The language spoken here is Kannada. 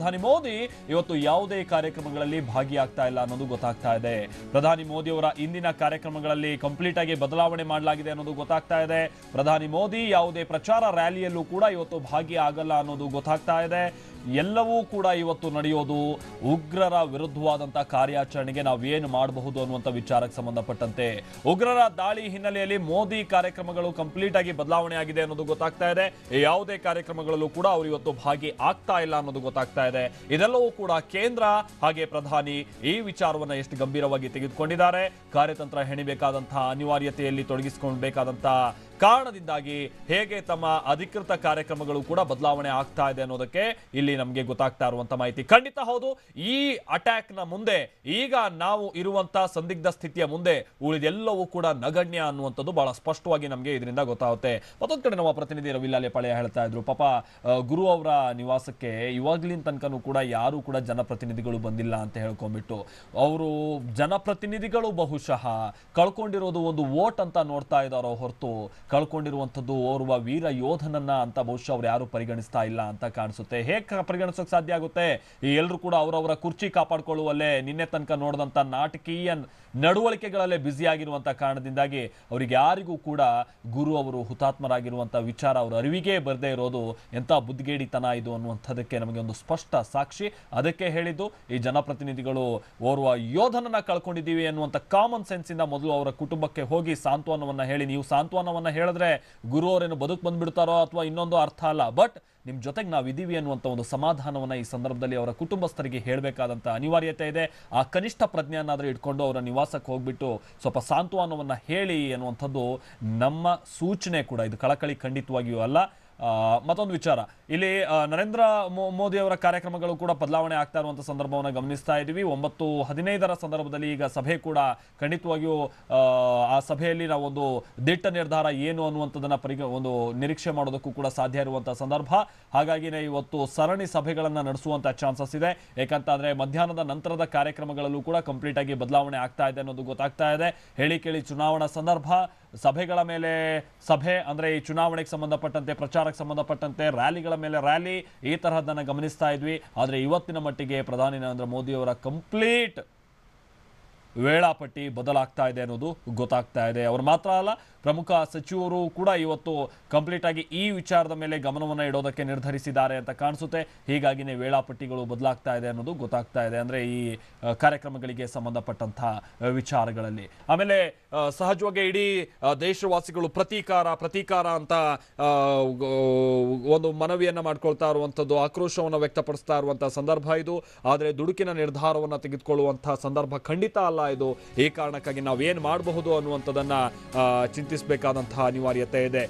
ಪ್ರಧಾನಿ ಮೋದಿ ಇವತ್ತು ಯಾವುದೇ ಕಾರ್ಯಕ್ರಮಗಳಲ್ಲಿ ಭಾಗಿಯಾಗ್ತಾ ಇಲ್ಲ ಅನ್ನೋದು ಗೊತ್ತಾಗ್ತಾ ಇದೆ. ಪ್ರಧಾನಿ ಮೋದಿ ಅವರ ಇಂದಿನ ಕಾರ್ಯಕ್ರಮಗಳಲ್ಲಿ ಕಂಪ್ಲೀಟ್ ಆಗಿ ಬದಲಾವಣೆ ಮಾಡಲಾಗಿದೆ ಅನ್ನೋದು ಗೊತ್ತಾಗ್ತಾ ಇದೆ. ಪ್ರಧಾನಿ ಮೋದಿ ಯಾವುದೇ ಪ್ರಚಾರ ರ್ಯಾಲಿಯಲ್ಲೂ ಕೂಡ ಇವತ್ತು ಭಾಗಿಯಾಗಲ್ಲ ಅನ್ನೋದು ಗೊತ್ತಾಗ್ತಾ ಇದೆ. ಎಲ್ಲವೂ ಕೂಡ ಇವತ್ತು ನಡೆಯೋದು ಉಗ್ರರ ವಿರುದ್ಧವಾದಂತಹ ಕಾರ್ಯಾಚರಣೆಗೆ ನಾವು ಏನು ಮಾಡಬಹುದು ಅನ್ನುವಂಥ ವಿಚಾರಕ್ಕೆ ಸಂಬಂಧಪಟ್ಟಂತೆ. ಉಗ್ರರ ದಾಳಿ ಹಿನ್ನೆಲೆಯಲ್ಲಿ ಮೋದಿ ಕಾರ್ಯಕ್ರಮಗಳು ಕಂಪ್ಲೀಟ್ ಆಗಿ ಬದಲಾವಣೆ ಆಗಿದೆ ಅನ್ನೋದು ಗೊತ್ತಾಗ್ತಾ ಇದೆ. ಯಾವುದೇ ಕಾರ್ಯಕ್ರಮಗಳಲ್ಲೂ ಕೂಡ ಅವರು ಇವತ್ತು ಭಾಗಿ ಆಗ್ತಾ ಇಲ್ಲ ಅನ್ನೋದು ಗೊತ್ತಾಗ್ತಾ ಇದೆ. ಇದೆಲ್ಲವೂ ಕೂಡ ಕೇಂದ್ರ ಹಾಗೆ ಪ್ರಧಾನಿ ಈ ವಿಚಾರವನ್ನು ಎಷ್ಟು ಗಂಭೀರವಾಗಿ ತೆಗೆದುಕೊಂಡಿದ್ದಾರೆ. ಕಾರ್ಯತಂತ್ರ ಹೆಣಿಬೇಕಾದಂತಹ ಅನಿವಾರ್ಯತೆಯಲ್ಲಿ ತೊಡಗಿಸಿಕೊಳ್ಬೇಕಾದಂತಹ ಕಾರಣದಿಂದಾಗಿ ಹೇಗೆ ತಮ್ಮ ಅಧಿಕೃತ ಕಾರ್ಯಕ್ರಮಗಳು ಕೂಡ ಬದಲಾವಣೆ ಆಗ್ತಾ ಇದೆ ಅನ್ನೋದಕ್ಕೆ ಇಲ್ಲಿ ನಮಗೆ ಗೊತ್ತಾಗ್ತಾ ಇರುವಂತ ಮಾಹಿತಿ. ಖಂಡಿತ ಹೌದು, ಈ ಅಟ್ಯಾಕ್ನ ಮುಂದೆ, ಈಗ ನಾವು ಇರುವಂತಹ ಸಂದಿಗ್ಧ ಸ್ಥಿತಿಯ ಮುಂದೆ ಉಳಿದೆಲ್ಲವೂ ಕೂಡ ನಗಣ್ಯ ಅನ್ನುವಂಥದ್ದು ಬಹಳ ಸ್ಪಷ್ಟವಾಗಿ ನಮಗೆ ಇದರಿಂದ ಗೊತ್ತಾಗುತ್ತೆ. ಮತ್ತೊಂದು ಕಡೆ ನಮ್ಮ ಪ್ರತಿನಿಧಿ ರವಿಲಾಲೆ ಪಳೆಯ ಹೇಳ್ತಾ ಇದ್ರು, ಪಾಪ ಗುರು ಅವರ ನಿವಾಸಕ್ಕೆ ಇವಾಗ್ಲಿನ ತನಕನೂ ಕೂಡ ಯಾರು ಕೂಡ ಜನಪ್ರತಿನಿಧಿಗಳು ಬಂದಿಲ್ಲ ಅಂತ ಹೇಳ್ಕೊಂಡ್ಬಿಟ್ಟು, ಅವರು ಜನಪ್ರತಿನಿಧಿಗಳು ಬಹುಶಃ ಕಳ್ಕೊಂಡಿರೋದು ಒಂದು ವೋಟ್ ಅಂತ ನೋಡ್ತಾ ಇದ್ದಾರೋ ಹೊರತು ಕಳ್ಕೊಂಡಿರುವಂಥದ್ದು ಓರ್ವ ವೀರ ಯೋಧನನ್ನ ಅಂತ ಬಹುಶಃ ಅವ್ರು ಯಾರು ಪರಿಗಣಿಸ್ತಾ ಇಲ್ಲ ಅಂತ ಕಾಣಿಸುತ್ತೆ. ಹೇಗೆ ಪರಿಗಣಿಸೋಕೆ ಸಾಧ್ಯ ಆಗುತ್ತೆ? ಈ ಎಲ್ಲರೂ ಕೂಡ ಅವರವರ ಕುರ್ಚಿ ಕಾಪಾಡಿಕೊಳ್ಳುವಲ್ಲೇ ನಿನ್ನೆ ತನಕ ನೋಡಿದಂಥ ನಾಟಕೀಯ ನಡವಳಿಕೆಗಳಲ್ಲೇ ಬ್ಯುಸಿ ಆಗಿರುವಂಥ ಕಾರಣದಿಂದಾಗಿ ಅವರಿಗೆ ಯಾರಿಗೂ ಕೂಡ ಗುರು ಅವರು ಹುತಾತ್ಮರಾಗಿರುವಂಥ ವಿಚಾರ ಅವರ ಅರಿವಿಗೆ ಬರದೇ ಇರೋದು ಎಂಥ ಬುದ್ಧಿಗೇಡಿತನ ಇದು ಅನ್ನುವಂಥದ್ದಕ್ಕೆ ನಮಗೆ ಒಂದು ಸ್ಪಷ್ಟ ಸಾಕ್ಷಿ. ಅದಕ್ಕೆ ಹೇಳಿದ್ದು, ಈ ಜನಪ್ರತಿನಿಧಿಗಳು ಓರ್ವ ಯೋಧನನ್ನ ಕಳ್ಕೊಂಡಿದ್ದೀವಿ ಅನ್ನುವಂಥ ಕಾಮನ್ ಸೆನ್ಸ್ ಇಂದ ಮೊದಲು ಅವರ ಕುಟುಂಬಕ್ಕೆ ಹೋಗಿ ಸಾಂತ್ವನವನ್ನ ಹೇಳಿ, ನೀವು ಸಾಂತ್ವನವನ್ನ ಹೇಳಿದ್ರೆ ಗುರು ಅವರೇನು ಬದುಕು ಬಂದ್ಬಿಡ್ತಾರೋ ಅಥವಾ ಇನ್ನೊಂದು ಅರ್ಥ ಅಲ್ಲ. ಬಟ್ ನಿಮ್ಮ ಜೊತೆಗೆ ನಾವು ಇದೀವಿ ಅನ್ನುವಂಥ ಒಂದು ಸಮಾಧಾನವನ್ನ ಈ ಸಂದರ್ಭದಲ್ಲಿ ಅವರ ಕುಟುಂಬಸ್ಥರಿಗೆ ಹೇಳಬೇಕಾದಂತ ಅನಿವಾರ್ಯತೆ ಇದೆ. ಆ ಕನಿಷ್ಠ ಪ್ರಜ್ಞೆಯನ್ನಾದರೂ ಇಟ್ಕೊಂಡು ಅವರ ನಿವಾಸಕ್ಕೆ ಹೋಗ್ಬಿಟ್ಟು ಸ್ವಲ್ಪ ಸಾಂತ್ವನವನ್ನ ಹೇಳಿ ಅನ್ನುವಂಥದ್ದು ನಮ್ಮ ಸೂಚನೆ ಕೂಡ. ಇದು ಕಳಕಳಿ ಖಂಡಿತವಾಗಿಯೂ ಅಲ್ಲ. ಮತ್ತೊಂದು ವಿಚಾರ. ಇಲ್ಲಿ ನರೇಂದ್ರ ಮೋದಿ ಅವರ ಕಾರ್ಯಕ್ರಮಗಳು ಕೂಡ ಬದಲಾವಣೆ ಆಗ್ತಾ ಇರುವಂಥ ಸಂದರ್ಭವನ್ನು ಗಮನಿಸ್ತಾ ಇದ್ದೀವಿ. ಒಂಬತ್ತು ಹದಿನೈದರ ಸಂದರ್ಭದಲ್ಲಿ ಈಗ ಸಭೆ ಕೂಡ ಖಂಡಿತವಾಗಿಯೂ ಆ, ಸಭೆಯಲ್ಲಿ ನಾವು ಒಂದು ದಿಟ್ಟ ನಿರ್ಧಾರ ಏನು ಅನ್ನುವಂಥದ್ದನ್ನ ಪರಿಗ ಒಂದು ನಿರೀಕ್ಷೆ ಮಾಡೋದಕ್ಕೂ ಕೂಡ ಸಾಧ್ಯ ಇರುವಂಥ ಸಂದರ್ಭ. ಹಾಗಾಗಿನೇ ಇವತ್ತು ಸರಣಿ ಸಭೆಗಳನ್ನು ನಡೆಸುವಂಥ ಚಾನ್ಸಸ್ ಇದೆ. ಯಾಕಂತಂದ್ರೆ ಮಧ್ಯಾಹ್ನದ ನಂತರದ ಕಾರ್ಯಕ್ರಮಗಳಲ್ಲೂ ಕೂಡ ಕಂಪ್ಲೀಟ್ ಆಗಿ ಬದಲಾವಣೆ ಆಗ್ತಾ ಇದೆ ಅನ್ನೋದು ಗೊತ್ತಾಗ್ತಾ ಇದೆ. ಹೇಳಿ ಕೇಳಿ ಚುನಾವಣಾ ಸಂದರ್ಭ. ಸಭೆಗಳ ಮೇಲೆ ಸಭೆ ಅಂದ್ರೆ ಈ ಚುನಾವಣೆಗೆ ಸಂಬಂಧಪಟ್ಟಂತೆ ಸಂಬಂಧಪಟ್ಟಂತೆ ರ್ಯಾಲಿಗಳ ಮೇಲೆ ರ್ಯಾಲಿ ಈ ತರಹದನ್ನ ಗಮನಿಸ್ತಾ ಇದ್ವಿ. ಆದರೆ ಇವತ್ತಿನ ಮಟ್ಟಿಗೆ ಪ್ರಧಾನಿ ನರೇಂದ್ರ ಮೋದಿ ಅವರ ಕಂಪ್ಲೀಟ್ ವೇಳಾಪಟ್ಟಿ ಬದಲಾಗ್ತಾ ಇದೆ ಅನ್ನೋದು ಗೊತ್ತಾಗ್ತಾ ಇದೆ. ಅವರು ಮಾತ್ರ ಅಲ್ಲ, ಪ್ರಮುಖ ಸಚಿವರು ಕೂಡ ಇವತ್ತು ಕಂಪ್ಲೀಟ್ ಆಗಿ ಈ ವಿಚಾರದ ಮೇಲೆ ಗಮನವನ್ನು ಇಡೋದಕ್ಕೆ ನಿರ್ಧರಿಸಿದ್ದಾರೆ ಅಂತ ಕಾಣಿಸುತ್ತೆ. ಹೀಗಾಗಿನೇ ವೇಳಾಪಟ್ಟಿಗಳು ಬದಲಾಗ್ತಾ ಇದೆ ಅನ್ನೋದು ಗೊತ್ತಾಗ್ತಾ ಇದೆ. ಅಂದ್ರೆ ಈ ಕಾರ್ಯಕ್ರಮಗಳಿಗೆ ಸಂಬಂಧಪಟ್ಟಂತಹ ವಿಚಾರಗಳಲ್ಲಿ. ಆಮೇಲೆ ಸಹಜವಾಗಿ ಇಡೀ ದೇಶವಾಸಿಗಳು ಪ್ರತೀಕಾರ ಪ್ರತೀಕಾರ ಅಂತ ಒಂದು ಮನವಿಯನ್ನ ಮಾಡ್ಕೊಳ್ತಾ ಇರುವಂಥದ್ದು, ಆಕ್ರೋಶವನ್ನು ವ್ಯಕ್ತಪಡಿಸ್ತಾ ಇರುವಂಥ ಸಂದರ್ಭ ಇದು. ಆದರೆ ದುಡುಕಿನ ನಿರ್ಧಾರವನ್ನು ತೆಗೆದುಕೊಳ್ಳುವಂಥ ಸಂದರ್ಭ ಖಂಡಿತ ಅಲ್ಲ ಇದು. ಈ ಕಾರಣಕ್ಕಾಗಿ ನಾವೇನು ಮಾಡಬಹುದು ಅನ್ನುವಂಥದ್ದನ್ನು ಚಿಂತಿಸಬೇಕಾದಂತಹ ಅನಿವಾರ್ಯತೆ ಇದೆ.